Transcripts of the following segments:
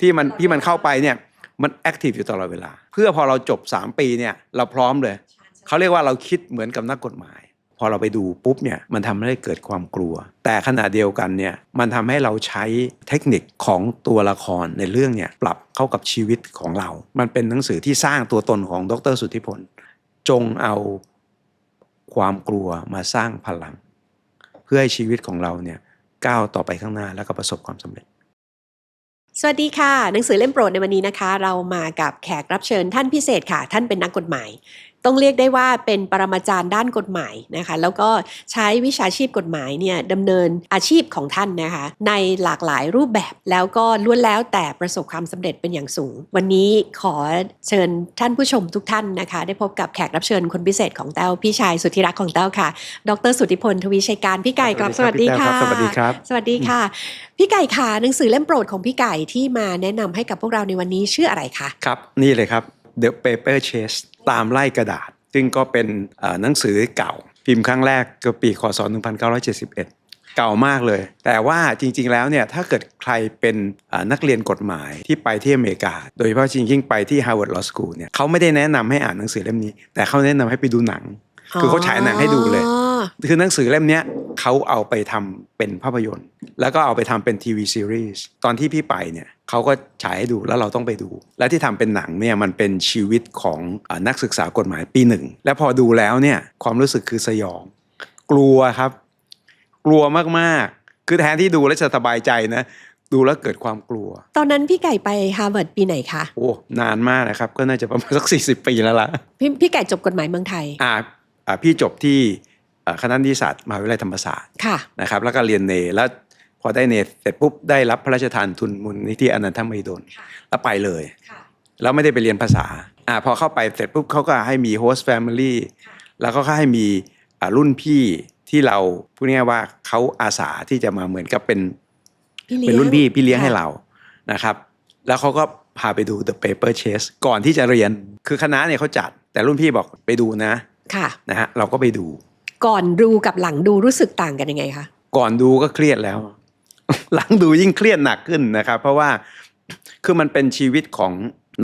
ที่มันที่มันเข้าไปเนี่ยมันแอคทีฟอยู่ตลอดเวลา เพื่อพอเราจบ 3 ปีเนี่ยเราพร้อมเลย เขาเรียกว่าเราคิดเหมือนกับนักกฎหมาย พอเราไปดูปุ๊บเนี่ยมันทำให้เกิดความกลัว แต่ขณะเดียวกันเนี่ยมันทำให้เราใช้เทคนิคของตัวละครในเรื่องเนี่ยปรับเข้ากับชีวิตของเรา มันเป็นหนังสือที่สร้างตัวตนของดรสุทธิพล จงเอาความกลัวมาสร้างพลัง เพื่อให้ชีวิตของเราเนี่ยก้าวต่อไปข้างหน้าแล้วก็ประสบความสำเร็จ สวัสดีค่ะ หนังสือเล่มโปรดในวันนี้นะคะ เรามากับแขกรับเชิญท่านพิเศษค่ะ ท่านเป็นนักกฎหมาย ต้องเรียกได้ว่าเป็นปรมาจารย์ด้านกฎหมายนะคะ แล้วก็ใช้วิชาชีพกฎหมายเนี่ยดำเนินอาชีพของท่านนะคะ ในหลากหลายรูปแบบแล้วก็ล้วนแล้วแต่ประสบความสำเร็จเป็นอย่างสูง วันนี้ขอเชิญท่านผู้ชมทุกท่านนะคะ ได้พบกับแขกรับเชิญคนพิเศษของเต้าพี่ชายสุดที่รักของเต้าค่ะ ดรสุทธิพลทวีชัยการพี่ไก่กลับสวัสดีค่ะสวัสดีครับ สวัสดีค่ะ พี่ไก่ค่ะหนังสือเล่มโปรดของพี่ไก่ที่มาแนะนำให้กับพวกเราในวันนี้ชื่ออะไรคะครับ นี่เลยครับ The Paper Chase ตามไล่กระดาษ ซึ่งก็เป็นหนังสือเก่า พิมพ์ครั้งแรกก็ปีคศ 1971เก่ามากเลย แต่ว่าจริง ๆ แล้วเนี่ยถ้าเกิดใครเป็นนักเรียนกฎหมายที่ไปที่อเมริกา โดยเฉพาะจริงๆ ไปที่ Harvard Law School เนี่ยเขาไม่ได้แนะนำให้อ่านหนังสือเล่มนี้ แต่เขาแนะนำให้ไปดูหนัง คือเขาฉายหนังให้ดูเลย คือหนังสือเล่มเนี้ยเขาเอาไปทำเป็นภาพยนตร์ แล้วก็เอาไปทำเป็นทีวีซีรีส์ตอนที่พี่ไปเนี่ยเขาก็ฉายให้ดูแล้วเราต้องไปดู และที่ทำเป็นหนังเนี่ยมันเป็นชีวิตของเออนักศึกษากฎหมายปีหนึ่ง และพอดูแล้วเนี่ยความรู้สึกคือสยอง กลัวครับ กลัวมากๆ คือแทนที่ดูแล้วจะสบายใจนะดูแล้วเกิดความกลัว ตอนนั้นพี่ไก่ไปฮาร์วาร์ดปีไหนคะ โอ้ นานมากนะครับ ก็น่าจะประมาณสัก 40 ปีแล้วล่ะ พี่พี่ไก่จบกฎหมายเมืองไทย อ่า อ่า พี่จบที่เอ่อ คณะนิติศาสตร์มหาวิทยาลัยธรรมศาสตร์ค่ะนะครับแล้วก็เรียนเนแล้วพอได้เนเสร็จปุ๊บได้รับพระราชทานทุนมูลนิธิอนันทมหิดลค่ะแล้วไปเลยค่ะแล้วไม่ได้ไปเรียนภาษาอ่าพอเข้าไปเสร็จปุ๊บเขาก็ให้มีโฮสต์แฟมิลี่แล้วก็ให้มีอ่ารุ่นพี่ที่เราพูดง่ายๆว่าเขาอาสาที่จะมาเหมือนกับเป็นพี่เลี้ยงเป็นรุ่นพี่พี่เลี้ยงให้ค่ะเรานะครับ แล้วเขาก็พาไปดู The Paper Chase ก่อนที่จะเรียนคือคณะเนี่ยเขาจัด แต่รุ่นพี่บอกไปดูนะ ค่ะนะฮะเราก็ไปดู ก่อนดูกับหลังดูรู้สึกต่างกันยังไงคะก่อนดูก็เครียดแล้ว หลังดูยิ่งเครียดหนักขึ้นนะครับ เพราะว่าคือมันเป็นชีวิตของ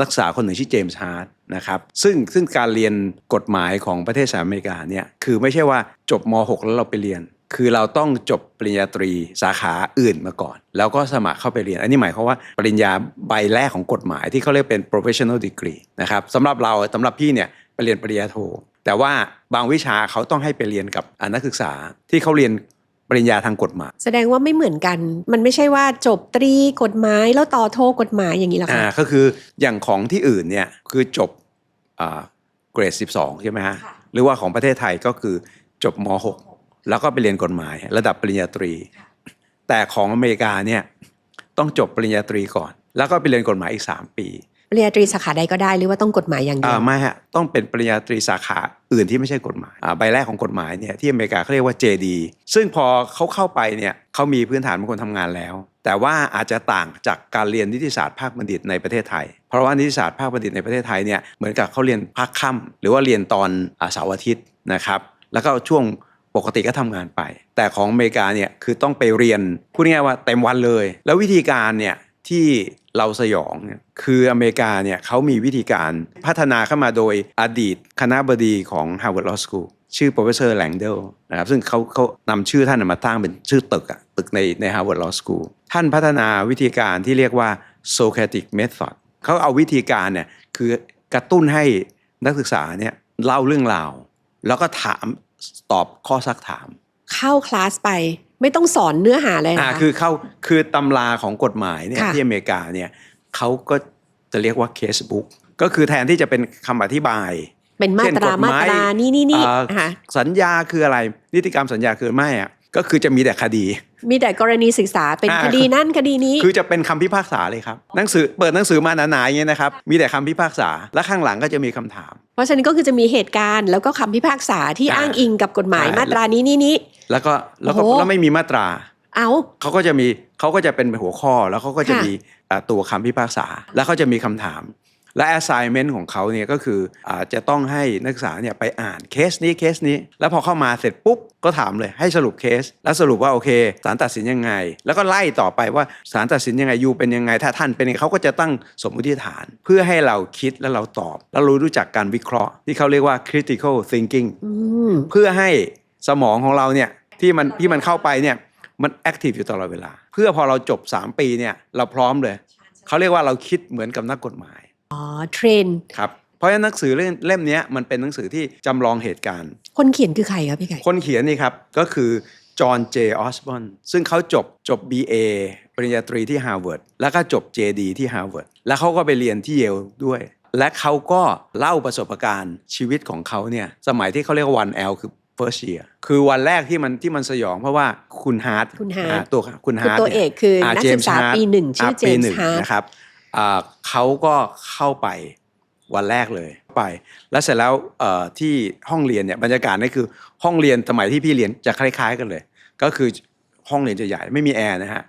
นักศึกษาคนหนึ่งชื่อเจมส์ฮาร์ดนะครับซึ่งซึ่งการเรียนกฎหมายของประเทศสหรัฐอเมริกาเนี่ยคือไม่ใช่ว่าจบม .6 แล้วเราไปเรียน คือเราต้องจบปริญญาตรีสาขาอื่นมาก่อน แล้วก็สมัครเข้าไปเรียน อันนี้หมายความว่าปริญญาใบแรกของกฎหมายที่เขาเรียกเป็น professional degree นะครับสำหรับเราสำหรับพี่เนี่ยไปเรียนปริญญาโท แต่ว่าบางวิชาเขาต้องให้ไปเรียนกับอ่านักศึกษาที่เขาเรียนปริญญาทางกฎหมาย แสดงว่าไม่เหมือนกัน มันไม่ใช่ว่าจบตรีกฎหมายแล้วต่อโทกฎหมายอย่างนี้หรออ่าคะก็คืออย่างของที่อื่นเนี่ยคือจบอ่าเกรด 12 ใช่ไหมฮะค่ะหรือว่าของประเทศไทยก็คือจบม .6 แล้วก็ไปเรียนกฎหมายระดับปริญญาตรี แต่ของอเมริกาเนี่ยต้องจบปริญญาตรีก่อน แล้วก็ไปเรียนกฎหมายอีก 3 ปีป ริญญาตรีสาขาใดก็ได้หรือว่าต้องกฎหมายอย่างเดีอ่ายวไม่ฮะต้องเป็นปริญญาตรีสาขาอื่นที่ไม่ใช่กฎหมายอ่าใบแรกของกฎหมายเนี่ยที่อเมริกาเขาเรียกว่า JD ซึ่งพอเขาเข้าไปเนี่ยเขามีพื้นฐานเป็นคนทำงานแล้ว แต่ว่าอาจจะต่างจากการเรียนนิติศาสตร์ภาคบัณฑิตในประเทศไทย เพราะว่านิติศาสตร์ภาคบัณฑิตในประเทศไทยเนี่ยเหมือนกับเขาเรียนภาคค่ำหรือว่าเรียนตอนเสาร์อาทิตย์นะครับแล้วก็ช่วงปกติก็ทำงานไป แต่ของอเมริกาเนี่ยคือต้องไปเรียนพูดง่ายว่าเต็มวันเลย แล้ววิธีการเนี่ย ที่เราสยองเนี่ยคืออเมริกาเนี่ยเขามีวิธีการพัฒนาเข้ามาโดยอดีตคณะบดีของ Harvard Law School ชื่อ professor Langdell นะครับซึ่งเขาเขานำชื่อท่านมาตั้งเป็นชื่อตึกอะตึกในใน Harvard Law School ท่านพัฒนาวิธีการที่เรียกว่า Socratic Method เขาเอาวิธีการเนี่ยคือกระตุ้นให้นักศึกษาเนี่ยเล่าเรื่องราว แล้วก็ถามตอบข้อซักถาม เข้าคลาสไป ไม่ต้องสอนเนื้อหาเลยอ่านะคะคือเข้าคือตำราของกฎหมายเนี่ยค่ะที่อเมริกาเนี่ยเขาก็จะเรียกว่าเคสบุ๊กก็คือแทนที่จะเป็นคำอธิบาย เป็นมาตราเช่นกฎหมามายตรานี่นี่นี่เอ่อนะคะสัญญาคืออะไร นิติกรรมสัญญาคือไม่อะก็คือจะมีแต่คดี มีแต่กรณีศึกษาเป็นอ่าคดีนั่นคดีนี้ คือจะเป็นคำพิพากษาเลยครับหนังสือเปิดหนังสือมาหนาๆอย่างเงี้ยนะครับ มีแต่คำพิพากษา และข้างหลังก็จะมีคำถาม เพราะฉะนั้นก็คือจะมีเหตุการณ์ แล้วก็คำพิพากษาที่อ่าอ้างอิงกับกฎหมายอ่ามมาตรานี้นี่นี้แล้วก็แล้วก็โอ้โหแล้วไม่มีมาตรา เอาเขาก็จะมีเขาก็จะเป็นหัวข้อแล้วเขาก็จะค่ะมีอ่าตัวคำพิพากษา แล้วเขาจะมีคำถาม และ assignment ของเขาเนี่ยก็คืออาจะต้องให้นักศึกษาเนี่ยไปอ่านเคสนี้เคสนี้ แล้วพอเข้ามาเสร็จปุ๊บก็ถามเลยให้สรุปเคส แล้วสรุปว่าโอเคศาลตัดสินยังไง แล้วก็ไล่ต่อไปว่าศาลตัดสินยังไงยูเป็นยังไง ถ้าท่านเป็นยังไงเขาก็จะตั้งสมมติฐาน เพื่อให้เราคิดแล้วเราตอบ แล้วรู้รู้จักการวิเคราะห์ ที่เขาเรียกว่า critical thinking อืมเพื่อให้สมองของเราเนี่ยที่มันที่มันเข้าไปเนี่ยมันแอคทีฟอยู่ตลอดเวลา เพื่อพอเราจบ 3 ปีเนี่ยเราพร้อมเลยเขาเรียกว่าเราคิดเหมือนกับนักกฎหมาย อ๋อเทรนครับเพราะฉะนั้นหนังสือเล่มเล่มเนี้ยมันเป็นหนังสือที่จำลองเหตุการณ์ คนเขียนคือใครครับพี่ไก่ คนเขียนนี่ครับก็คือจอห์นเจออสบอนซึ่งเขาจบจบ BA ปริญญาตรีที่ฮาร์วาร์ดแล้วก็จบ JD ที่ฮาร์วาร์ดแล้วเขาก็ไปเรียนที่เยลด้วย และเขาก็เล่าประสบการณ์ชีวิตของเขาเนี่ยสมัยที่เขาเรียกว่าวันแอลคือ first year คือวันแรกที่มันที่มันสยองเพราะว่าคุณฮาร์ดคุณฮาร์ทอ่ตัวคุณคือฮาร์ดตัวเอกคือนักศึกษาปีหนึ่งชื่อเจมปีส์หนึ่งฮาร์ท นะครับอ่า เขาก็เข้าไปวันแรกเลยไป แล้วเสร็จแล้วเอ่อที่ห้องเรียนเนี่ยบรรยากาศนี่คือห้องเรียนสมัยที่พี่เรียนจะคล้ายๆกันเลย ก็คือห้องเรียนจะใหญ่ไม่มีแอร์นะฮะ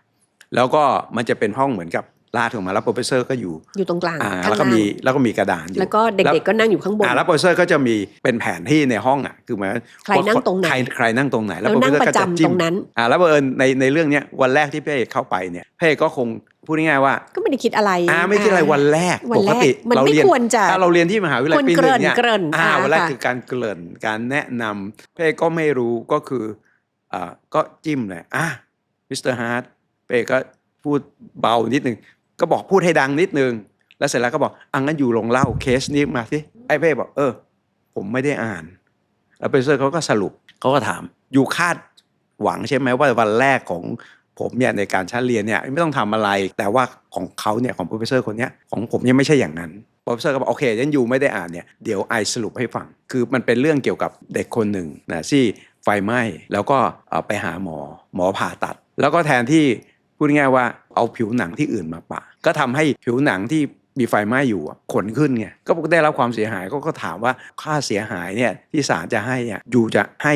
แล้วก็มันจะเป็นห้องเหมือนกับลาดออกมาแล้วโปรเฟสเซอร์ก็อยู่อยู่ตรงกลางอ่าข้างแล้วก็ล่างมีแล้วก็มีกระดานอยู่แล้วก็เด็กๆก็นั่งอยู่ข้างบนอ่าแล้วโปรเฟสเซอร์ก็จะมีเป็นแผนที่ในห้องอะคือหมายว่าใครนั่งตรงไหนใครใครนั่งตรงไหนแล้วโปรนั่เฟสงเซอร์ปก็ระจะจำจิ้ตมรงนั้นอ่าแล้วบังเอิญในในเรื่องเนี้ยวันแรกที่พระเอกเข้าไปเนี่ยพระเอกก็คง พูดง่ายๆว่า ก็ไม่ได้คิดอะไรอ่าไม่คิดอะไรวันแรกวันปแรกกติมันเราไม่เรียนควรจะถ้าเราเรียนที่มหาวิทยาลัยปีหเกนึ่ริ่งนเนี่ยเกริ่นอ่าอ่าวันแรกค่ะคือการเกริ่นการแนะนำพระเอกก็ไม่รู้ก็คืออ่าก็จิ้มเลยอะมิสเตอร์ฮาร์ดพระเอกก็พูดเบานิดนึงก็บอกพูดให้ดังนิดนึง แล้วเสร็จแล้วก็บอกอังั้นอยู่ลงเล่าเคสนี้มาสิไอ้พระเอกบอกเออ ผมไม่ได้อ่านแล้วโปรเฟสเซอร์เขาก็สรุปเขาก็ถามอยู่คาดหวังใช่ไหมว่าวันแรกของ ผมเนี่ยในการชั้นเรียนเนี่ยไม่ต้องทำอะไร แต่ว่าของเขาเนี่ยของโปรเฟสเซอร์คนเนี้ยของผมยังไม่ใช่อย่างนั้นโปรเฟสเซอร์ก็บอกโอเคยันยูไม่ได้อ่านเนี่ยเดี๋ยวไอสรุปให้ฟัง คือมันเป็นเรื่องเกี่ยวกับเด็กคนหนึ่งนะที่ไฟไหม้แล้วก็ไปหาหมอหมอผ่าตัด แล้วก็แทนที่พูดง่ายว่าเอาผิวหนังที่อื่นมาปะก็ทำให้ผิวหนังที่มีไฟไหม้อยู่ขนขึ้นไงก็ได้รับความเสียหายก็ก็ถามว่าค่าเสียหายเนี่ยที่ศาลจะให้อะยูจะให้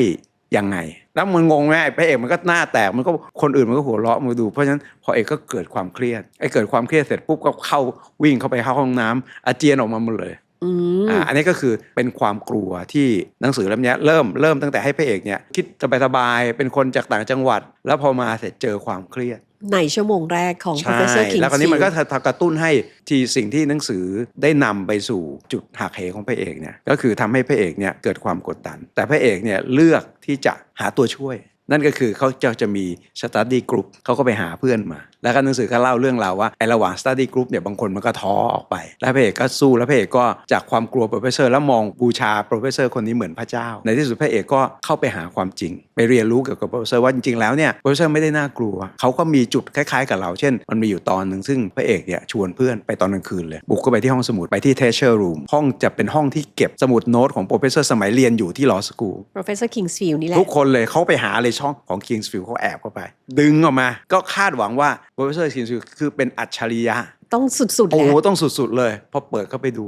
ยังไง แล้วมันงงไหมพระเอกมันก็หน้าแตกมันก็คนอื่นมันก็หัวเราะมาดู เพราะฉะนั้นพอเอกก็เกิดความเครียดไอ้เกิดความเครียดเสร็จปุ๊บก็เข้าวิ่งเข้าไปเข้าห้องน้ำอาเจียนออกมาหมดเลย อืมอ่าอันนี้ก็คือเป็นความกลัวที่หนังสือเล่มเนี้ยเริ่มเริ่มตั้งแต่ให้พระเอกเนี่ยคิดสบายๆเป็นคนจากต่างจังหวัด แล้วพอมาเสร็จเจอความเครียดในชั่วโมงแรกของใช่ Professor King แล้วคราวนี้มันก็กระตุ้นให้ที่สิ่งที่หนังสือได้นำไปสู่จุดหักเหของพระเอกเนี่ยก็คือทำให้พระเอกเนี่ยเกิดความกดดัน แต่พระเอกเนี่ยเลือกที่จะหาตัวช่วย นั่นก็คือเขาจะจะมี study group เขาก็ไปหาเพื่อนมาแล้วก็หนังสือก็เล่าเรื่องราวว่าไอ้ระหว่าง study group เนี่ยบางคนมันก็ท้อออกไป แล้วพระเอกก็สู้แล้วพระเอกก็จากความกลัว professor แล้วมองบูชา professor คนนี้เหมือนพระเจ้า ในที่สุดพระเอกก็เข้าไปหาความจริง ไปเรียนรู้เกี่ยวกับ professor ว่าจริงๆแล้วเนี่ย professor ไม่ได้น่ากลัว เขาก็มีจุดคล้ายๆ กับเราเช่น มันมีอยู่ตอนหนึ่งซึ่งพระเอกเนี่ยชวนเพื่อนไปตอนกลางคืนเลยบุกเข้าไปที่ห้องสมุดไปที่ treasure room ห้องจะเป็นห้องที่เก็บสมุดโน้ตของ professor สมัยเรียนอยู่ที่ law school Professor Kingsfield นี่แหละทุกคนเลยเขาไปหาเลยช่องของ Kingsfield เขาแอบเข้าไป ดึงออกมาก็คาดหวังว่า Professor Kingsfield คือเป็นอัจฉริยะ ต้องสุดๆโอ้แล้โหวต้องสุดๆเลย พอเปิดเข้าไปดู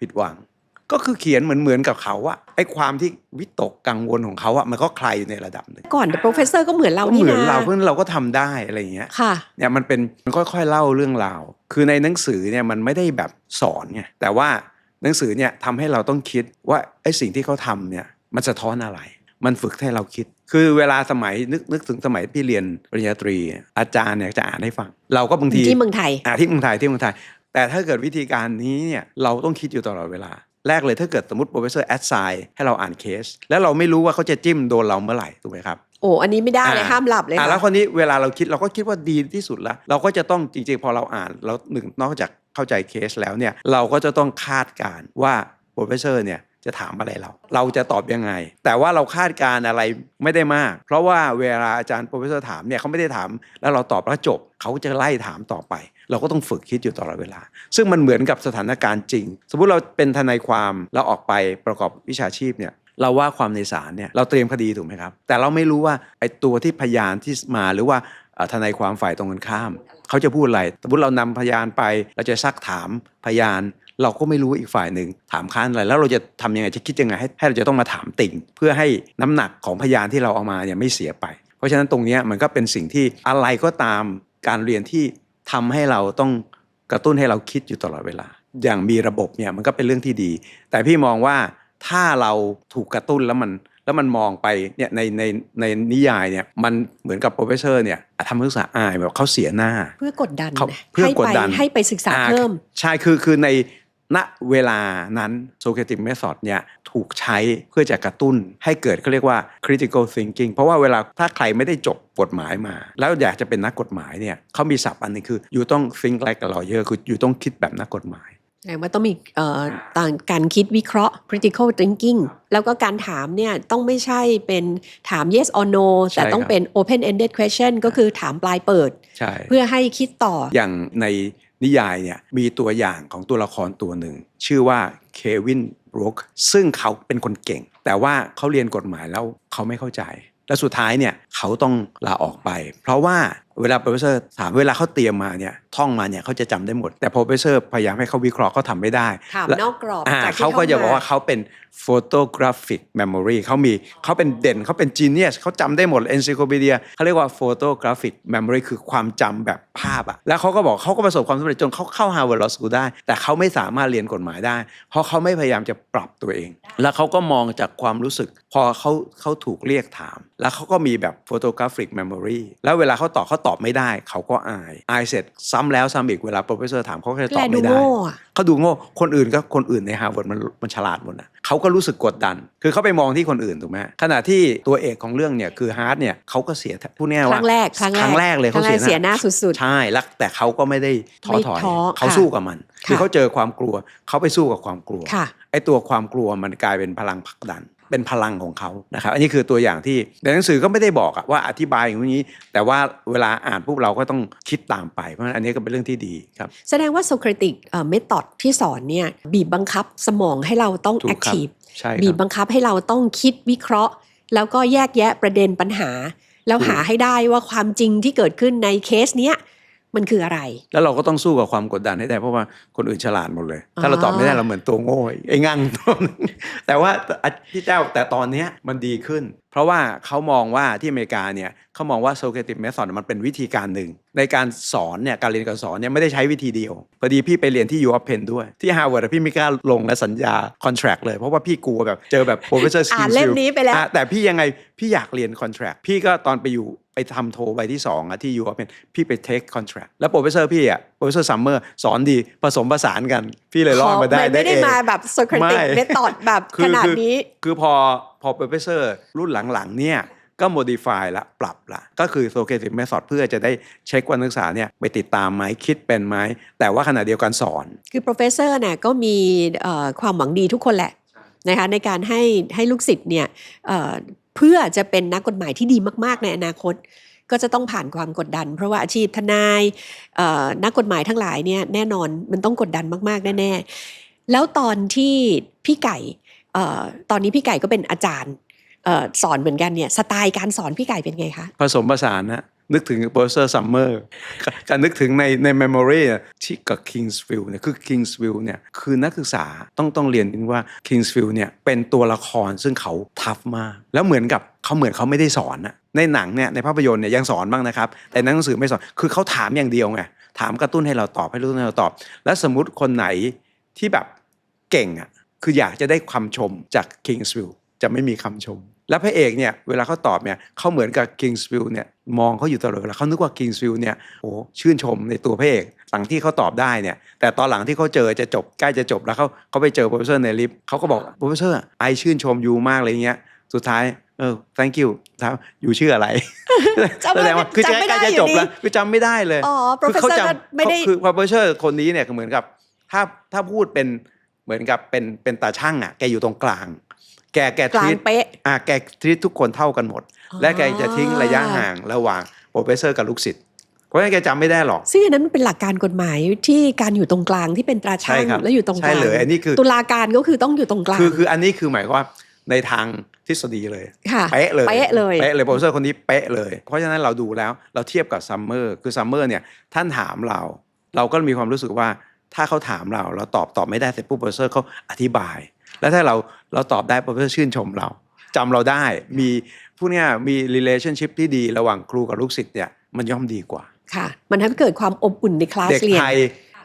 ผิดหวัง ก็คือเขียนเหมือนเหมือนๆกับเขาอะไอ้ความที่วิตกกังวลของเขาอะมันก็ใครในระดับหนึ่งก่อนแต่ Professor ก็เหมือนเราก็นี่เหมือนนะเราเพราะฉะนั้นเราก็ทำได้อะไรอย่างเงี้ยค่ะเนี่ยมันเป็นมันค่อยๆเล่าเรื่องราว คือในหนังสือเนี่ยมันไม่ได้แบบสอนไงแต่ว่าหนังสือเนี่ยทำให้เราต้องคิดว่าไอ้สิ่งที่เขาทำเนี่ยมันสะท้อนอะไร มันฝึกให้เราคิด คือเวลาสมัยนึกนึกถึงสมัยพี่เรียนปริญญาตรี อาจารย์เนี่ยจะอ่านให้ฟัง เราก็บางทีที่เมืองไทยอ่าที่เมืองไทยที่เมืองไทย แต่ถ้าเกิดวิธีการนี้เนี่ยเราต้องคิดอยู่ตลอดเวลา แรกเลยถ้าเกิดสมมติ professor assign ให้เราอ่านเคส แล้วเราไม่รู้ว่าเขาจะจิ้มโดนเราเมื่อไหร่ถูกไหมครับโอ้อันนี้ไม่ได้เลยอ่าห้ามหลับเลยอะค่ะแล้วคนนี้เวลาเราคิดเราก็คิดว่าดีที่สุดแล้วเราก็จะต้องจริงๆ พอเราอ่านเราหนึ่งนอกจากเข้าใจเคสแล้วเนี่ยเราก็จะต้องคาดการณ์ว่า professor เนี่ย จะถามอะไรเรา เราจะตอบยังไง แต่ว่าเราคาดการณ์อะไรไม่ได้มาก เพราะว่าเวลาอาจารย์ professor ถามเนี่ยเขาไม่ได้ถาม แล้วเราตอบแล้วจบ เขาจะไล่ถามต่อไป เราก็ต้องฝึกคิดอยู่ตลอดเวลา ซึ่งมันเหมือนกับสถานการณ์จริง สมมุติเราเป็นทนายความเราออกไปประกอบวิชาชีพเนี่ยเราว่าความในศาลเนี่ยเราเตรียมคดีถูกไหมครับ แต่เราไม่รู้ว่าไอ้ตัวที่พยานที่มาหรือว่าทนายความฝ่ายตรงกันข้าม เขาจะพูดอะไร สมมติเรานำพยานไป เราจะซักถามพยาน เราก็ไม่รู้อีกฝ่ายหนึ่งถามค้านอะไรแล้วเราจะทำยังไงจะคิดยังไงให้ให้เราจะต้องมาถามติ่ง เพื่อให้น้ำหนักของพยานที่เราเอามาเนี่ยไม่เสียไป เพราะฉะนั้นตรงเนี้ยมันก็เป็นสิ่งที่อะไรก็ตามการเรียนที่ทำให้เราต้องกระตุ้นให้เราคิดอยู่ตลอดเวลา อย่างมีระบบเนี่ยมันก็เป็นเรื่องที่ดี แต่พี่มองว่าถ้าเราถูกกระตุ้นแล้วมันแล้วมันมองไปเนี่ยในในในนิยายเนี่ยมันเหมือนกับโปรเฟสเซอร์เนี่ยทำให้ศึกษาอายแบบเขาเสียหน้า เพื่อกดดันเขานะเพื่อให้กดไปดันให้ไปศึกษาอ่เพิ่ม ใช่คือคือใน ณเวลานั้นโซเคติ c เม t อดเนี่ยถูกใช้เพื่อจะกระตุ้นให้เกิดเขาเรียกว่า critical thinking เพราะว่าเวลาถ้าใครไม่ได้จบกฎหมายมา แล้วอยากจะเป็นนักกฎหมายเนี่ยเขามีศัพท์อันหนึงคือ อยู่ต้อง think like a lawyer คืออยู่ต้องคิดแบบนักกฎหมายแสดงว่าต้องมีเอ่อต่างการคิดวิเคราะห์ critical thinking แล้วก็การถามเนี่ยต้องไม่ใช่เป็นถาม yes or no ใช่แต่ต้องครับเป็น open ended question ก็คือถามปลายเปิดใช่เพื่อให้คิดต่ออย่างใน นิยายเนี่ยมีตัวอย่างของตัวละครตัวหนึ่ง ชื่อว่าเควินบรูคซึ่งเขาเป็นคนเก่ง แต่ว่าเขาเรียนกฎหมายแล้วเขาไม่เข้าใจ และสุดท้ายเนี่ยเขาต้องลาออกไป เพราะว่าเวลาโปรเฟสเซอร์ถามเวลาเขาเตรียมมาเนี่ยท่องมาเนี่ยเขาจะจำได้หมด แต่โปรเฟสเซอร์พยายามให้เขาวิเคราะห์เขาทำไม่ได้ถามและนอกกรอบอ่าจากที่เขาก็จะบอกว่าเข้เขาเป็น photographic memory เขามีเขาเป็นเด่นเขาเป็น genius เขาจำได้หมด encyclopedia เขาเรียกว่า photographic memory คือความจำแบบภาพอะแล้วเขาก็บอกเขาก็ประสบความสำเร็จจนเขาเข้า Harvard Law School ได้ แต่เขาไม่สามารถเรียนกฎหมายได้ เพราะเขาไม่พยายามจะปรับตัวเอง แล้วเขาก็มองจากความรู้สึก พอเขาเขาถูกเรียกถาม แล้วเขาก็มีแบบ photographic memory แล้วเวลาเขาตอบเขาตอบไม่ได้ เขาก็อายอายเสร็จซ้ำแล้วซ้ำอีกเวลา professor ถามเขาก็จะตแลอบดูไม่ได้โง่อะเขาดูโง่คนอื่นก็คนอื่นในฮาร์วาร์ดมันมันฉลาดหมดนะเขาก็รู้สึกกดดัน คือเขาไปมองที่คนอื่นถูกไหมขณะที่ตัวเอกของเรื่องเนี่ยคือฮาร์ดเนี่ยเขาก็เสียพูดง่ายๆคว่ารั้งแรกครั้งแรกครั้งแรกเลยครั้เขางแรกเสีเสียยหหน้าน้าสุดใช่แล้วแต่เขาก็ไม่ได้ท้อถอยไม่ท้อเขาค่ะสู้กับมันคือค่ะเขาเจอความกลัวเขาไปสู้กับความกลัวๆค่ะไอ้ตัวความกลัวมันกลายเป็นพลังผลักดัน เป็นพลังของเขานะครับอันนี้คือตัวอย่างที่ในหนังสือก็ไม่ได้บอกอะว่าอธิบายอย่างนี้ แต่ว่าเวลาอ่านพวกเราก็ต้องคิดตามไปเพราะฉะนั้นอันนี้ก็เป็นเรื่องที่ดีครับแสดงว่าโซเครติกเมธอดที่สอนเนี่ยบีบบังคับสมองให้เราต้องถูแอกคครับทีฟใช่คบีรับบบังคับให้เราต้องคิดวิเคราะห์ แล้วก็แยกแยะประเด็นปัญหา แล้วถูกหาให้ได้ว่าความจริงที่เกิดขึ้นในเคสเนี้ย มันคืออะไร แล้วเราก็ต้องสู้กับความกดดันให้ได้เพราะว่าคนอื่นฉลาดหมดเลย ถ้าเราตอบไม่ได้เราเหมือนตัวโง่ไอ้งั่งตัวนึงแต่ว่าพี่เจ้าแต่ตอนเนี้ยมันดีขึ้น เพราะว่าเขามองว่าที่อเมริกาเนี่ย เขามองว่า Socratic Method มันเป็นวิธีการหนึ่ง ในการสอนเนี่ยการเรียนการสอนเนี่ยไม่ได้ใช้วิธีเดียว พอดีพี่ไปเรียนที่ U of Penn ด้วย ที่ Harvard อะพี่ไม่กล้าลงและสัญญา contract เลย เพราะว่าพี่กลัวแบบเจอแบบ professor อ่าน Skill เล่มนี้ไปแล้วอะแต่พี่ยังไงพี่อยากเรียน contract พี่ก็ตอนไปอยู่ไปทำโทใบที่2อะที่ U of Penn พี่ไป take contract แล้ว professor พี่อะ professor Summer สอนดีผสมผสานกัน พี่เลยรอดมาได้ไม่ได้เอมาแบบโซเครติกไม่เมธอดแบบคือขนาดคือนี้ คือพอพอ professor รุ่นหลังๆเนี่ย ก็ modify ละปรับละก็คือ Socratic Method เพื่อจะได้เช็คว่านักศึกษาเนี่ยไปติดตามไหมคิดเป็นไหมแต่ว่าขณะเดียวกันสอน คือ professor เนี่ยก็มีความหวังดีทุกคนแหละนะคะในการให้ให้ลูกศิษย์เนี่ยเเพื่อจะเป็นนักกฎหมายที่ดีมาก ๆ ในอนาคตก็จะต้องผ่านความกดดัน เพราะว่าอาชีพทนายนักกฎหมายทั้งหลายเนี่ยแน่นอนมันต้องกดดันมากๆแน่ๆแล้วตอนที่พี่ไก่ตอนนี้พี่ไก่ก็เป็นอาจารย์ สอนเหมือนกันเนี่ยสไตล์การสอนพี่ไก่เป็นไงคะ ผสมผสานนะนึกถึง professor Summer การนึกถึงในใน memory อะที่กับ Kingsville เนี่ยคือ Kingsville เนี่ยคือนักศึกษาต้องต้องเรียนถึงว่า Kingsville เนี่ยเป็นตัวละครซึ่งเขาทัฟมาก แล้วเหมือนกับเขาเหมือนเขาไม่ได้สอนนะในหนังเนี่ยในภาพยนตร์เนี่ยยังสอนบ้างนะครับ แต่ในหนังสือไม่สอนคือเขาถามอย่างเดียวไงถามกระตุ้นให้เราตอบให้รู้ให้เราตอบ แล้วสมมติคนไหนที่แบบเก่งอะคืออยากจะได้คำชมจาก Kingsville จะไม่มีคำชม แล้วพระเอกเนี่ยเวลาเขาตอบเนี่ยเขาเหมือนกับ Kingsville เนี่ยมองเขาอยู่ตลอดเวลาเขานึกว่า Kingsville เนี่ยโอ้ชื่นชมในตัวพระเอกหลังที่เขาตอบได้เนี่ยแต่ตอนหลังที่เขาเจอจะจบใกล้จะจบแล้วเขาเขาไปเจอโปรเฟสเซอร์ในลิฟต์เขาก็บอกโปรเฟสเซอร์ไอชื่นชมยูมากเลยเงี้ยสุดท้ายเออ thank you ถามอยู่ชื่ออะไรจำไม่แสดงว่าคือจะจำไม่ใกได้ล้จะอยู่จบดีแล้วคือจำไม่ได้เลยอ๋อคือเขา professor ก็จำไม่ได้คือโปรเฟสเซอร์คนนี้เนี่ยเหมือนกับ ถ้าถ้าพูดเป็นเหมือนกับเป็นเป็นตาช่างอะแกอยู่ตรงกลาง แกแกกลางทรีตเป๊ะอะแกทรีตทุกคนเท่ากันหมดอ๋อและแกจะทิ้งระยะห่างระหว่างโปรเฟสเซอร์กับลูกศิษย์เพราะฉะนั้นแกจำไม่ได้หรอกซึ่งอันนั้นมันเป็นหลักการกฎหมายที่การอยู่ตรงกลางที่เป็นตราใช่ช่างครับแล้วอยู่ตรงกใช่ลางเลยอันนี้คือตุลาการก็คือต้องอยู่ตรงกลางคือคืออันนี้คือหมายความว่าในทางทฤษฎีเลยค่ะเป๊ะเลยเป๊ะเลยเป๊ะเลยโปรเฟสเซอร์คนนี้เป๊ะเลย เพราะฉะนั้นเราดูแล้วเราเทียบกับซัมเมอร์คือซัมเมอร์เนี่ยท่านถามเรา เราก็มีความรู้สึกว่าถ้าเขาถามเราเราตอบตอบไม่ได้เสร็จปุ๊บโปรเฟสเซอร์เขาอธิบาย แล้วถ้าเราเราตอบได้โปรเฟสเซอร์ชื่นชมเราจำเราได้มีพูดง่ายๆมี relationship ที่ดีระหว่างครูกับลูกศิษย์เนี่ยมันย่อมดีกว่าค่ะ มันทำให้เกิดความอบอุ่นในคลาสเด็กเรียนไทย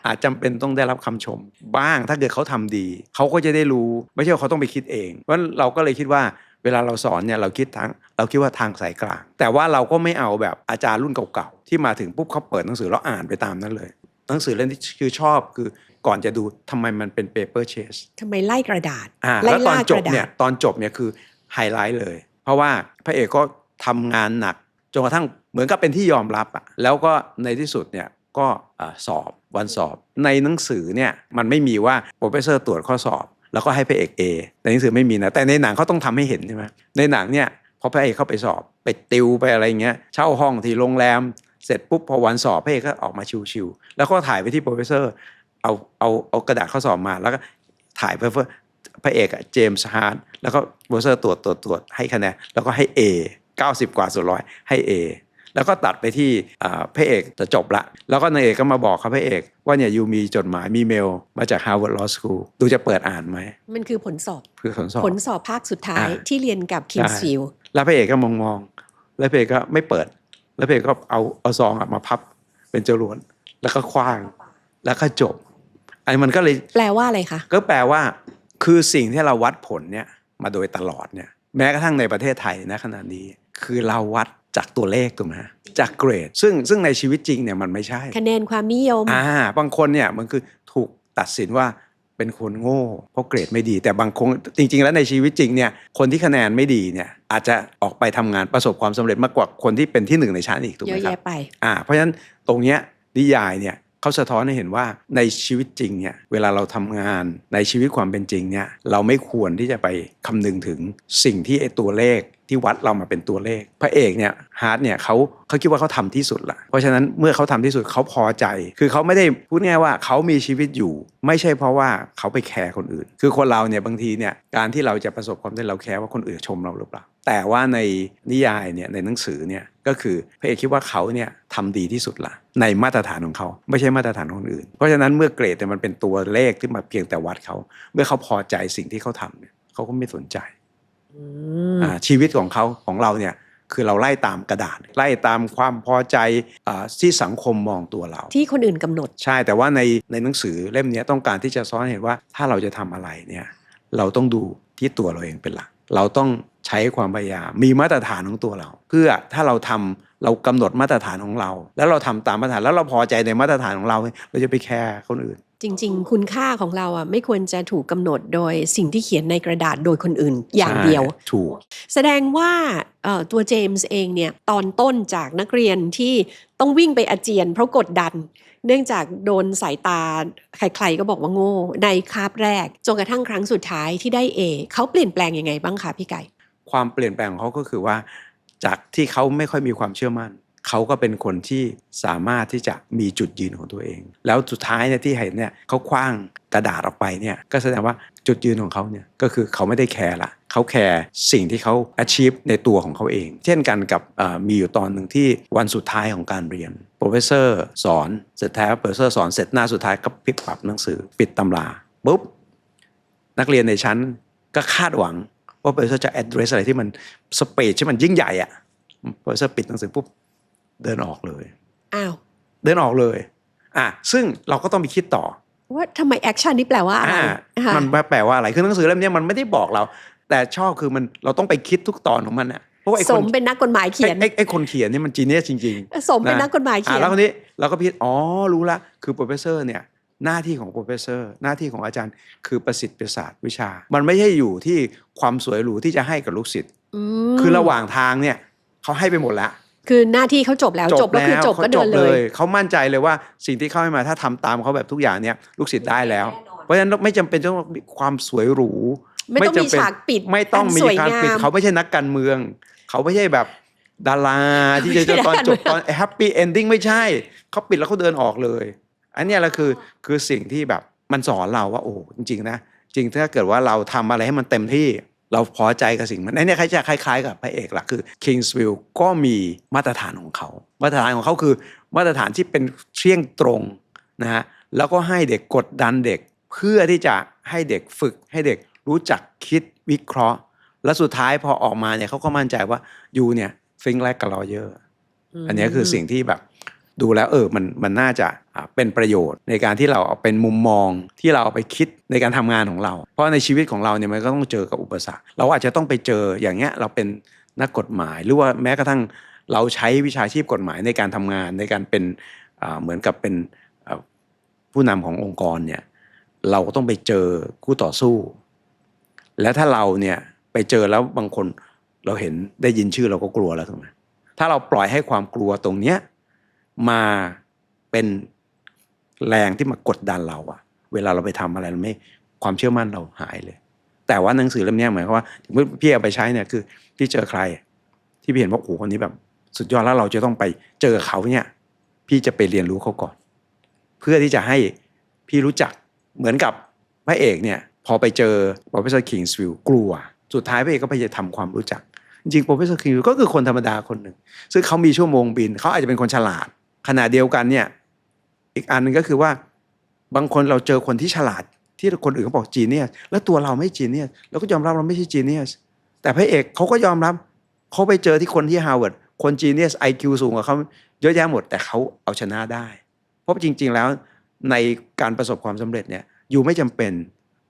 อาจจำเป็นต้องได้รับคำชม บ้างถ้าเกิดเขาทำดี เขาก็จะได้รู้ไม่ใช่ว่าเขาต้องไปคิดเองเพราะฉะนั้นเราก็เลยคิดว่าเวลาเราสอนเนี่ยเราคิดทางเราคิดว่าทางสายกลาง แต่ว่าเราก็ไม่เอาแบบอาจารย์รุ่นเก่าๆที่มาถึงปุ๊บเขาเปิดหนังสือแล้วอ่านไปตามนั้นเลย หนังสือเล่มที่คือชอบคือ ก่อนจะดูทำไมมันเป็น paper chase ทำไมไล่กระดาษอ่าไล่แล้วตอนล่าจกบระดาเนี่ยษตอนจบเนี่ยคือไฮไลท์เลย เพราะว่าพระเอกก็ทำงานหนักจนกระทั่งเหมือนกับเป็นที่ยอมรับอะแล้วก็ในที่สุดเนี่ยก็อ่าสอบวันสอบ ในหนังสือเนี่ยมันไม่มีว่าโปรเฟสเซอร์ตรวจข้อสอบ แล้วก็ให้พระเอก A ในหนังสือไม่มีนะแต่ในหนังเขาต้องทำให้เห็นใช่ไหมในหนังเนี่ยพอพระเอกเข้าไปสอบไปติวไปอะไรอย่างเงี้ยเช่าห้องที่โรงแรมเสร็จปุ๊บพอวันสอบพระเอกก็ออกมาชิวๆแล้วก็ถ่ายไปที่โปรเฟสเซอร์ เอาเอาเอากระดาษข้อสอบมาแล้วก็ถ่ายไปเพื่อพระเอกอะเจมส์ฮาร์ดแล้วก็โปรเฟสเซอร์ตรวจตรวจตรวจให้คะแนนแล้วก็ให้ A 90 กว่าส่วนร้อยให้ A แล้วก็ตัดไปที่อ่าพระเอกจะจบละ แล้วก็นางเอกก็มาบอกครับพระเอก ว่าเนี่ยยูมีจดหมายมีเมล มาจาก Harvard Law School ดูจะเปิดอ่านไหม มันคือผลสอบคือผลสอบ ผลสอบภาคสุดท้ายอ่าที่เรียนกับคิมซิลแล้วพระเอกก็มองมองๆแล้วพระเอกก็ไม่เปิด แล้วพระเอกก็เอาเอาซองอะมาพับเป็นจรวดแล้วก็คว้าง แล้วก็จบ อันนมันก็เลยแปลว่าอะไรคะก็แปลว่า คือสิ่งที่เราวัดผลเนี่ยมาโดยตลอดเนี่ย แม้กระทั่งในประเทศไทยนะขณะนี้ คือเราวัดจากตัวเลขถูกไหมฮะจากเกรด ซึ่งซึ่งในชีวิตจริงเนี่ยมันไม่ใช่ คะแนนความนิยมอ่าบางคนเนี่ยมันคือถูกตัดสินว่าเป็นคนโง่ เพราะเกรดไม่ดี แต่บางคนจริง ๆ แล้วในชีวิตจริงเนี่ยคนที่คะแนนไม่ดีเนี่ยอาจจะออกไปทำงานประสบความสำเร็จมากกว่าคนที่เป็นที่หนึ่งในชั้นอีกถูกเยไหมอะครับแยะไปอ่าเพราะฉะนั้นตรงเนี้ยนิยายเนี่ย เขาสะท้อนให้เห็นว่าในชีวิตจริงเนี่ยเวลาเราทำงานในชีวิตความเป็นจริงเนี่ยเราไม่ควรที่จะไปคำนึงถึงสิ่งที่ไอตัวเลข ที่วัดเรามาเป็นตัวเลข พระเอกเนี่ยฮาร์ดเนี่ยเขาเขาคิดว่าเขาทำที่สุดละเพราะฉะนั้นเมื่อเขาทำที่สุดเขาพอใจ คือเขาไม่ได้พูดง่ายว่าเขามีชีวิตอยู่ ไม่ใช่เพราะว่าเขาไปแคร์คนอื่น คือคนเราเนี่ยบางทีเนี่ยการที่เราจะประสบความสำเร็จเราแคร์ว่าคนอื่นชมเราหรือเปล่า แต่ว่าในนิยายเนี่ยในหนังสือเนี่ยก็คือพระเอกคิดว่าเขาเนี่ยทำดีที่สุดละในมาตรฐานของเขา ไม่ใช่มาตรฐานของคนอื่น เพราะฉะนั้นเมื่อเกรดเนี่ยมันเป็นตัวเลขที่มาเพียงแต่วัดเขา เมื่อเขาพอใจสิ่งที่เขาทำเนี่ยเขาก็ไม่สนใจ ชีวิตของเขาของเราเนี่ยคือเราไล่ตามกระดาษ ไล่ตามความพอใจอ่าที่สังคมมองตัวเรา ที่คนอื่นกำหนดใช่แต่ว่าในในหนังสือเล่มเนี้ยต้องการที่จะซ้อนให้เห็นว่าถ้าเราจะทำอะไรเนี่ยเราต้องดูที่ตัวเราเองเป็นหลัก เราต้องใช้ความพยายามมีมาตรฐานของตัวเรา เพื่อถ้าเราทำเรากำหนดมาตรฐานของเรา แล้วเราทำตามมาตรฐานแล้วเราพอใจในมาตรฐานของเรา เราจะไปแคร์คนอื่น จริง ๆ คุณค่าของเราอะไม่ควรจะถูกกำหนดโดยสิ่งที่เขียนในกระดาษโดยคนอื่นอย่างเดียวใช่ถูก แสดงว่าเอ่อตัวเจมส์เองเนี่ยตอนต้นจากนักเรียนที่ต้องวิ่งไปอาเจียน เพราะกดดัน เนื่องจากโดนสายตา ใครๆก็บอกว่าโง่ ในคาบแรกจนกระทั่งครั้งสุดท้ายที่ได้เอเขาเปลี่ยนแปลงยังไงบ้างคะพี่ไก่ ความเปลี่ยนแปลงของเขาก็คือว่า จากที่เขาไม่ค่อยมีความเชื่อมั่น เขาก็เป็นคนที่สามารถที่จะมีจุดยืนของตัวเอง แล้วสุดท้ายเนี่ยที่เห็นเนี่ยเขาคว้างกระดาษออกไปเนี่ยก็แสดงว่าจุดยืนของเขาเนี่ยก็คือเขาไม่ได้แคร์ละเขาแคร์สิ่งที่เขา achieve ในตัวของเขาเอง เช่นกันกับมีอยู่ตอนหนึ่งที่วันสุดท้ายของการเรียน โปรเฟสเซอร์สอนเสร็จแล้วโปรเฟสเซอร์สอนเสร็จหน้าสุดท้ายก็ปิดปรับหนังสือปิดตำราปุ๊บนักเรียนในชั้นก็คาดหวังว่าโปรเฟสเซอร์จะ address อะไรที่มันสเปซที่มันยิ่งใหญ่อะโปรเฟสเซอร์ปิดหนังสือปุ๊บ เดินออกเลย อ้าว เดินออกเลยอะซึ่งเราก็ต้องไปคิดต่อ ว่าทำไมแอคชั่นนี่แปลว่าอะไรอ่าค่ะมันแปลว่าอะไรคือหนังสือเล่มเนี้ยมันไม่ได้บอกเรา แต่ชอบคือมันเราต้องไปคิดทุกตอนของมันอะเพราะว่าไอ้สคนมเป็นนักกฎหมายเขียนไอ้ไอ้ไอ้คนเขียนนี่มันจีเนียสจริงๆสมเป็นนะนักกฎหมายอะเขียน แล้วคนนี้เราก็พิจอ๋อรู้ละคือโปรเฟสเซอร์เนี่ยหน้าที่ของโปรเฟสเซอร์หน้าที่ของอาจารย์ คือประสิทธิ์ประสาทวิชา มันไม่ใช่อยู่ที่ความสวยหรูที่จะให้กับลูกศิษย์มคือระหว่างทางเนี่ยเขาให้ไปหมดแล้ว คือหน้าที่เขาจบแล้วจบก็คือจบเขาก็เดินเลยเขามั่นใจเลยว่าสิ่งที่เข้าให้มาถ้าทำตามเขาแบบทุกอย่างเนี่ยลูกศิษย์ได้แล้ว เพราะฉะนั้นไม่จำเป็นต้องมีความสวยหรู ไม่ต้องมีจำเป็นฉากปิดไม่ต้องนมีสวยการงาปิดมเขาไม่ใช่นักการเมือง เขาไม่ใช่แบบดาราที่จะไม่ใช่ตอนนักการจเมืบองตอนแฮปปี้เอนดิ้งไม่ใช่เขาปิดแล้วเขาเดินออกเลย อันเนี้ยแหละคือคือสิ่งที่แบบมันสอนเราว่าโอ้จริงๆนะ จริงถ้าเกิดว่าเราทำอะไรให้มันเต็มที่ เราพอใจกับสิ่งมันไอ้เนี่ยคล้ายจะคล้ายๆกับพระเอกหลักคือ Kingsville ก็มีมาตรฐานของเขา มาตรฐานของเขาคือมาตรฐานที่เป็นเที่ยงตรงนะฮะแล้วก็ให้เด็กกดดันเด็กเพื่อที่จะให้เด็กฝึก ให้เด็กรู้จักคิดวิเคราะห์ แล้วสุดท้ายพอออกมาเนี่ยเขาก็มั่นใจว่ายูเนี่ยฟิงแลกกับลอเยอร์อันเนี้ยคือสิ่งที่แบบ ดูแล้วเออมันมันน่าจะเป็นประโยชน์ในการที่เราเอาเป็นมุมมองที่เราเอาไปคิดในการทำงานของเรา เพราะในชีวิตของเราเนี่ยมันก็ต้องเจอกับอุปสรรค เราอาจจะต้องไปเจออย่างเงี้ยเราเป็นนักกฎหมาย หรือว่าแม้กระทั่งเราใช้วิชาชีพกฎหมายในการทำงานในการเป็นเหมือนกับเป็นผู้นำขององค์กรเนี่ยเราก็ต้องไปเจอคู่ต่อสู้ แล้วถ้าเราเนี่ยไปเจอแล้วบางคนเราเห็นได้ยินชื่อเราก็กลัวแล้วถูกไหมถ้าเราปล่อยให้ความกลัวตรงเนี้ย มาเป็นแรงที่มากดดันเราอะเวลาเราไปทำอะไรเราไม่ความเชื่อมั่นเราหายเลย แต่ว่าหนังสือเล่มนี้หมายความว่าถึงพี่เอาไปใช้เนี่ยคือพี่เจอใคร ที่พี่เห็นว่าโอ้โหคนนี้แบบ สุดยอดแล้วเราจะต้องไปเจอเขาเนี่ย พี่จะไปเรียนรู้เขาก่อน เพื่อที่จะให้พี่รู้จักเหมือนกับพระเอกเนี่ย พอไปเจอ professor Kingsville กลัว สุดท้ายพระเอกก็พยายามทำความรู้จัก จริงๆ professor Kingsville ก็คือคนธรรมดาคนหนึ่ง ซึ่งเขามีชั่วโมงบินเขาอาจจะเป็นคนฉลาด ขณะเดียวกันเนี่ย อีกอันหนึงก็คือว่า บางคนเราเจอคนที่ฉลาด ที่คนอื่นเขาบอกจีเนียสแล้วตัวเราไม่จีเนียสเราก็ยอมรับเราไม่ใช่จีเนียสแต่พระเอกเขาก็ยอมรับเขาไปเจอที่คนที่ฮาร์วาร์ดคนจีเนียสไอคิวสูงกว่าเขาเยอะแยะหมด แต่เขาเอาชนะได้ เพราะจริง ๆแล้วในการประสบความสำเร็จเนี่ยยูไม่จำเป็น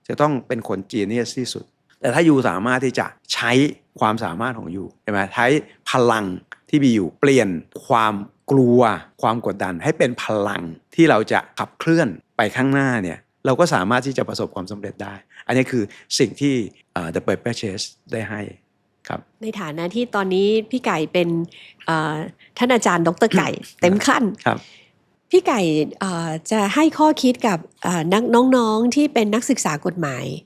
จะต้องเป็นคนจีเนียสที่สุด แต่ถ้ายูสามารถที่จะใช้ความสามารถของยูใช่ไหมใช้พลังที่มีอยู่เปลี่ยนความ กลัวความกดดันให้เป็นพลังที่เราจะขับเคลื่อนไปข้างหน้าเนี่ยเราก็สามารถที่จะประสบความสำเร็จได้ อันนี้คือสิ่งที่เอ่อ The Purple Chase ได้ให้ครับในฐานะที่ตอนนี้พี่ไก่เป็นเอ่อท่านอาจารย์ดรไก่เต็มขั้นครับพี่ไก่เอ่อจะให้ข้อคิดกับเอ่อนักน้องๆที่เป็นนักศึกษากฎหมายเ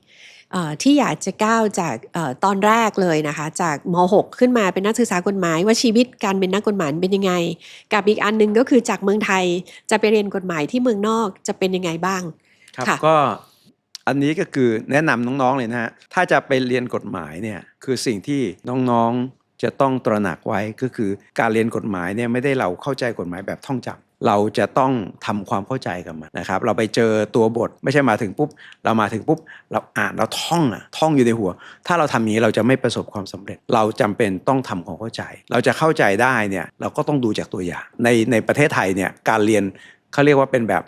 อ่อ ที่อยากจะก้าวจากเออตอนแรกเลยนะคะ จากม .6 ขึ้นมาเป็นนักศึกษากฎหมาย ว่าชีวิตการเป็นนักกฎหมายเป็นยังไง กับอีกอันหนึงก็คือจากเมืองไทยจะไปเรียนกฎหมายที่เมืองนอกจะเป็นยังไงบ้างครับค่ะก็อันนี้ก็คือแนะนำน้องๆเลยนะฮะถ้าจะไปเรียนกฎหมายเนี่ยคือสิ่งที่น้องๆจะต้องตระหนักไว้ก็คือการเรียนกฎหมายเนี่ยไม่ได้เราเข้าใจกฎหมายแบบท่องจำ เราจะต้องทำความเข้าใจกับมันนะครับ เราไปเจอตัวบทไม่ใช่มาถึงปุ๊บ เรามาถึงปุ๊บ เราอ่านเราท่องอะท่องอยู่ในหัว ถ้าเราทำอย่างนี้เราจะไม่ประสบความสำเร็จ เราจำเป็นต้องทำความเข้าใจ เราจะเข้าใจได้เนี่ยเราก็ต้องดูจากตัวอย่าง ในในประเทศไทยเนี่ยการเรียนเขาเรียกว่าเป็นแบบ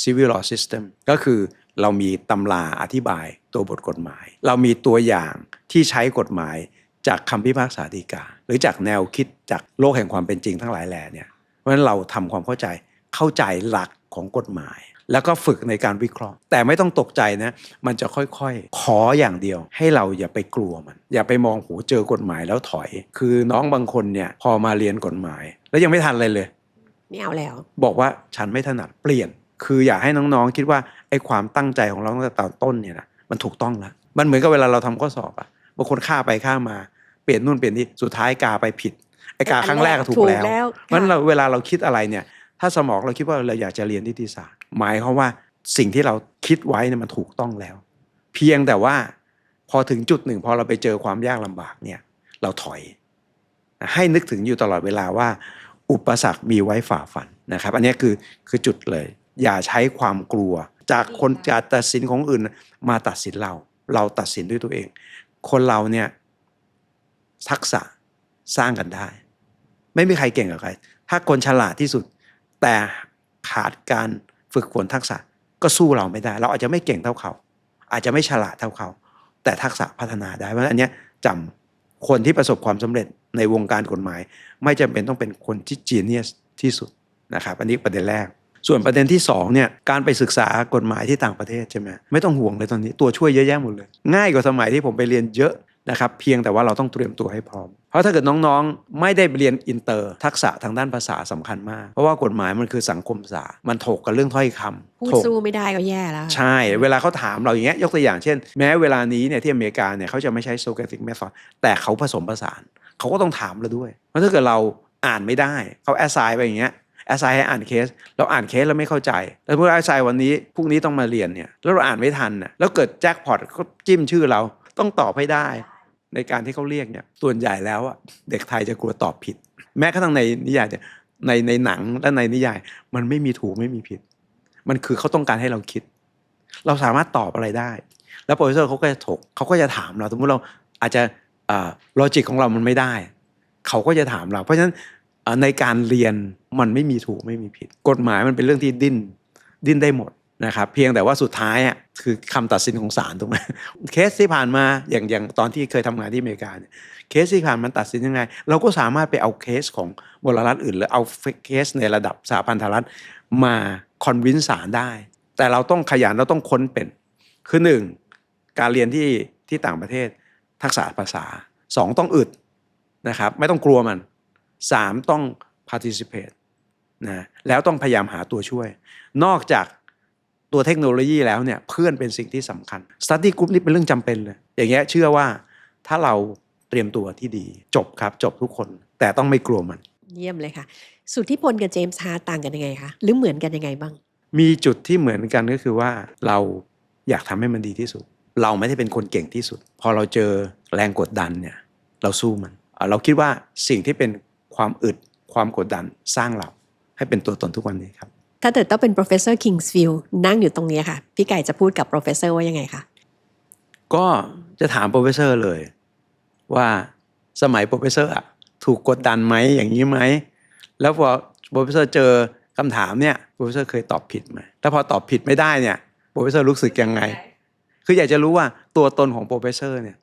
civil law system ก็คือเรามีตำราอธิบายตัวบทกฎหมาย เรามีตัวอย่างที่ใช้กฎหมายจากคำพิพากษาฎีกา หรือจากแนวคิดจากโลกแห่งความเป็นจริงทั้งหลายแหล่เนี่ย เพราะฉะนั้นเราทำความเข้าใจเข้าใจหลักของกฎหมาย แล้วก็ฝึกในการวิเคราะห์ แต่ไม่ต้องตกใจนะ มันจะค่อยๆ ขออย่างเดียว ให้เราอย่าไปกลัวมัน อย่าไปมองโหเจอกฎหมายแล้วถอย คือน้องบางคนเนี่ยพอมาเรียนกฎหมาย แล้วยังไม่ทันเลยเลยไม่เอาแล้ว บอกว่าฉันไม่ถนัดเปลี่ยน คืออยากให้น้องๆคิดว่าไอ้ความตั้งใจของเราตั้งแต่ตอนต้นเนี่ยนะมันถูกต้องแล้วมันเหมือนกับเวลาเราทำข้อสอบอะบางคนฆ่าไปฆ่ามาเปลี่ยนนู่นเปลี่ยนนี่สุดท้ายกาไปผิด ไอ้กาครั้งแรกก็ถูกแล้วถูกแล้วเพราะฉะนั้นค่ะเราเวลาเราคิดอะไรเนี่ย ถ้าสมองเราคิดว่าเราอยากจะเรียนนิติศาสตร์ หมายความว่าสิ่งที่เราคิดไว้เนี่ยมันถูกต้องแล้ว เพียงแต่ว่าพอถึงจุดหนึ่งพอเราไปเจอความยากลำบากเนี่ย เราถอย ให้นึกถึงอยู่ตลอดเวลาว่า อุปสรรคมีไว้ฝ่าฟันนะครับ อันนี้คือคือจุดเลย อย่าใช้ความกลัว จากคนจะตัดสินของอื่นมาตัดสินเรา เราตัดสินด้วยตัวเอง คนเราเนี่ยทักษะสร้างกันได้ ไม่มีใครเก่งกับใคร ถ้าคนฉลาดที่สุด แต่ขาดการฝึกฝนทักษะก็สู้เราไม่ได้ เราอาจจะไม่เก่งเท่าเขา อาจจะไม่ฉลาดเท่าเขา แต่ทักษะพัฒนาได้เพราะอันนี้ยจำคนที่ประสบความสำเร็จในวงการกฎหมาย ไม่จำเป็นต้องเป็นคนที่จีเนียสที่สุดนะครับอันนี้ประเด็นแรก ส่วนประเด็นที่สองเนี่ยการไปศึกษากฎหมายที่ต่างประเทศใช่ไหมไม่ต้องห่วงเลยตอนนี้ตัวช่วยเยอะแยะหมดเลย ง่ายกว่าสมัยที่ผมไปเรียนเยอะ นะครับเพียงแต่ว่าเราต้องเตรียมตัวให้พร้อม เพราะถ้าเกิดน้องๆ ไม่ได้เรียนอินเตอร์ทักษะทางด้านภาษาสำคัญมาก เพราะว่ากฎหมายมันคือสังคมศาสตร์มันถกกันเรื่องถ้อยคำพูดถกสู้ไม่ได้ก็แย่แล้ว ใช่ เวลาเขาถามเราอย่างเงี้ยยกตัวอย่างเช่น แม้เวลานี้เนี่ยที่อเมริกาเนี่ยเขาจะไม่ใช้ Socratic method แต่เขาผสมผสานเขาก็ต้องถามเราด้วย เพราะถ้าเกิดเราอ่านไม่ได้เขาแอสไซน์ไปอย่างเงี้ยแอสไซน์ให้อ่านเคส เราอ่านเคสแล้วไม่เข้าใจ แล้วเมื่อแอสไซน์วันนี้พรุ่งนี้ต้องมาเรียนเนี่ยแล้วเราอ่านไม่ทันน่ะแล้วเกิดแจ็คพอตเขาจิ้มชื่อเราต้องตอบให้ได้ ในการที่เขาเรียกเนี่ยส่วนใหญ่แล้วอะเด็กไทยจะกลัวตอบผิด แม้กระทั่งในนิยายเนี่ยในในหนังและในนิยาย มันไม่มีถูกไม่มีผิด มันคือเขาต้องการให้เราคิด เราสามารถตอบอะไรได้ แล้วโปรดิวเซอร์เขาก็จะถกเขาก็จะถามเราสมมติเราอาจจะลอจิกของเรามันไม่ได้ เขาก็จะถามเรา เพราะฉะนั้นในการเรียนมันไม่มีถูกไม่มีผิด กฎหมายมันเป็นเรื่องที่ดิ้นดิ้นได้หมด นะครับเพียงแต่ว่าสุดท้ายอะคือคำตัดสินของศาลถูกไหมเคสที่ผ่านมาอย่างอย่างตอนที่เคยทำงานที่อเมริกาเนี่ยเคสที่ผ่านมันตัดสินยังไง เราก็สามารถไปเอาเคสของบลรัฐอื่น หรือเอาเคสในระดับสหพันธรัฐมาคอนวินศาลได้ แต่เราต้องขยันเราต้องค้นเป็น คือหนึ่งการเรียนที่ที่ต่างประเทศทักษะภาษาสองต้องอึดนะครับไม่ต้องกลัวมันสามต้อง participate นะแล้วต้องพยายามหาตัวช่วย นอกจาก ตัวเทคโนโลยีแล้วเนี่ยเพื่อนเป็นสิ่งที่สำคัญ study group นี่เป็นเรื่องจำเป็นเลย อย่างเงี้ยเชื่อว่าถ้าเราเตรียมตัวที่ดีจบครับจบทุกคน แต่ต้องไม่กลัวมัน เยี่ยมเลยค่ะ สุทธิพลกับเจมส์ฮาร์ตต่างกันยังไงคะหรือเหมือนกันยังไงบ้าง มีจุดที่เหมือนกันก็คือว่าเราอยากทำให้มันดีที่สุด เราไม่ได้เป็นคนเก่งที่สุด พอเราเจอแรงกดดันเนี่ยเราสู้มันเอ่อเราคิดว่าสิ่งที่เป็นความอึดความกดดันสร้างเราให้เป็นตัวตนทุกวันนี้ครับ ถ้าเกิดต้องเป็น professor Kingsfield นั่งอยู่ตรงนี้ค่ะ พี่ไก่จะพูดกับ professor ว่ายังไงคะ ก็จะถามโปรเฟสเซอร์เลย ว่าสมัยโปรเฟสเซอร์อะถูกกดดันไหมอย่างนี้ไหม แล้วพอโปรเฟสเซอร์เจอคำถามเนี่ยโปรเฟสเซอร์เคยตอบผิดไหมแล้วพอตอบผิดไม่ได้เนี่ยโปรเฟสเซอร์รู้สึกยังไง คืออยากจะรู้ว่าตัวตนของโปรเฟสเซอร์เนี่ย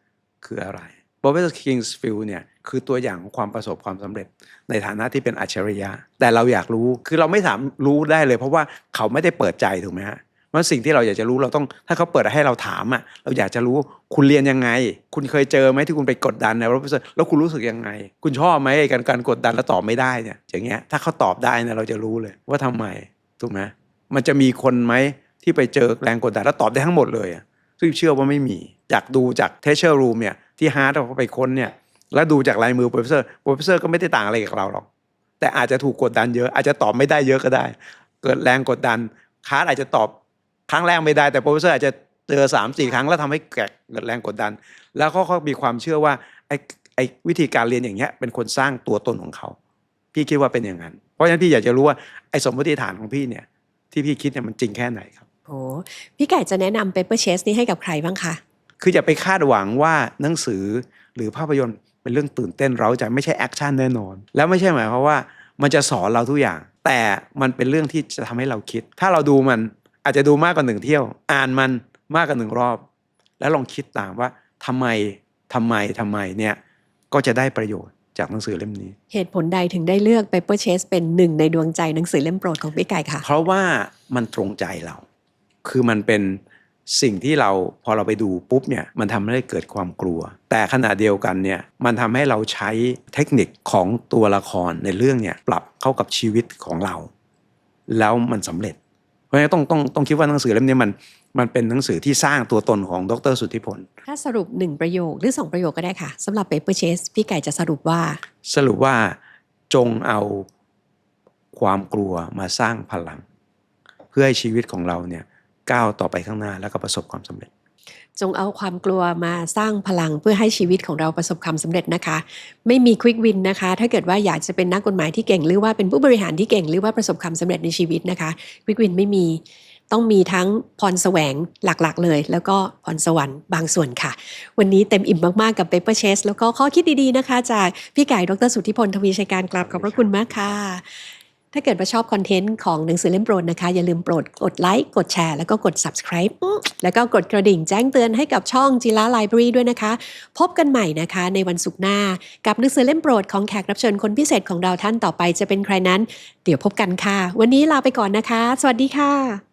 คืออะไรโปรเฟสเซอร์คิงส์ฟิลเนี่ย คือตัวอย่างของความประสบความสำเร็จ ในฐานะที่เป็นอัจฉริยะ แต่เราอยากรู้คือเราไม่สามารถรู้ได้เลย เพราะว่าเขาไม่ได้เปิดใจถูกไหมฮะมันสิ่งที่เราอยากจะรู้เราต้องถ้าเขาเปิดให้เราถามอะเราอยากจะรู้คุณเรียนยังไง คุณเคยเจอไหมที่คุณไปกดดันนะโปรเฟสเซอร์แล้วคุณรู้สึกยังไง คุณชอบไหมไอ้การการกดดันแล้วตอบไม่ได้เนี่ยอย่างเงี้ยถ้าเขาตอบได้เนี่ยเราจะรู้เลยว่าทำไมถูกไหมมันจะมีคนไหมที่ไปเจอแรงกดดันแล้วตอบได้ทั้งหมดเลยซึ่งเชื่อว่าไม่มี จากดูจากเทเชอร์รูมเนี่ยที่ฮาร์ดเขาไปค้นเนี่ย แล้วดูจากลายมือโปรเฟสเซอร์โปรเฟสเซอร์ก็ไม่ได้ต่างอะไรกับเราหรอก แต่อาจจะถูกกดดันเยอะอาจจะตอบไม่ได้เยอะก็ได้ เกิดแรงกดดันคาร์ดอาจจะตอบครั้งแรกไม่ได้แต่โปรเฟสเซอร์อาจจะเจอสามสี่ครั้งแล้วทำให้แกะเกิดแรงกดดัน แล้วเขาก็มีความเชื่อว่าไอ้ไอ้วิธีการเรียนอย่างเงี้ยเป็นคนสร้างตัวตนของเขา พี่คิดว่าเป็นอย่างนั้น เพราะฉะนั้นพี่อยากจะรู้ว่าไอ้สมมติฐานของพี่เนี่ยที่พี่คิดเนี่ยมันจริงแค่ไหนครับโอ้พี่ไก่จะแนะนำ paper chase นี้ให้กับใครบ้างคะ คืออย่าไปคาดหวังว่าหนังสือหรือภาพยนตร์ เป็นเรื่องตื่นเต้นเราใจไม่ใช่แอคชั่นแน่นอน แล้วไม่ใช่หมายความว่ามันจะสอนเราทุกอย่าง แต่มันเป็นเรื่องที่จะทำให้เราคิด ถ้าเราดูมันอาจจะดูมากกว่าหนึ่งเที่ยว อ่านมันมากกว่าหนึ่งรอบ แล้วลองคิดตามว่าทำไมทำไมทำไมเนี่ยก็จะได้ประโยชน์จากหนังสือเล่มนี้ เหตุผลใดถึงได้เลือก paper chase เป็นหนึ่งในดวงใจหนังสือเล่มโปรดของพี่ไก่ค่ะ เพราะว่ามันตรงใจเรา คือมันเป็น สิ่งที่เราพอเราไปดูปุ๊บเนี่ยมันทำให้เกิดความกลัว แต่ขณะเดียวกันเนี่ยมันทำให้เราใช้เทคนิคของตัวละครในเรื่องเนี่ยปรับเข้ากับชีวิตของเรา แล้วมันสำเร็จ เพราะฉะนั้นต้องต้องต้องคิดว่าหนังสือเล่มนี้มันมันเป็นหนังสือที่สร้างตัวตนของดรสุทธิพล ถ้าสรุปหนึ่งประโยคหรือสองประโยคก็ได้ค่ะสำหรับ paper chase พี่ไก่จะสรุปว่า สรุปว่าจงเอาความกลัวมาสร้างพลัง เพื่อให้ชีวิตของเราเนี่ย ก้าวต่อไปข้างหน้าแล้วก็ประสบความสำเร็จ จงเอาความกลัวมาสร้างพลังเพื่อให้ชีวิตของเราประสบความสำเร็จนะคะ ไม่มีควิกวินนะคะ ถ้าเกิดว่าอยากจะเป็นนักกฎหมายที่เก่ง หรือว่าเป็นผู้บริหารที่เก่ง หรือว่าประสบความสำเร็จในชีวิตนะคะควิกวินไม่มีต้องมีทั้งพรแสวงหลักๆ เลย แล้วก็พรสวรรค์บางส่วนค่ะ วันนี้เต็มอิ่มมากๆกับ Paper Chase แล้วก็ข้อคิดดีๆนะคะ จากพี่ไก่ดรสุทธิพลทวีชัยการกราบขอบพระคุณมากค่ะ ถ้าเกิดว่าชอบคอนเทนต์ของหนังสือเล่มโปรดนะคะ อย่าลืมโปรดกดไลค์กดแชร์แล้วก็กด subscribe แล้วก็กดกระดิ่งแจ้งเตือนให้กับช่องจิล่าไลบรารีด้วยนะคะ พบกันใหม่นะคะในวันศุกร์หน้า กับหนังสือเล่มโปรดของแขกรับเชิญคนพิเศษของเราท่านต่อไปจะเป็นใครนั้น เดี๋ยวพบกันค่ะ วันนี้ลาไปก่อนนะคะ สวัสดีค่ะ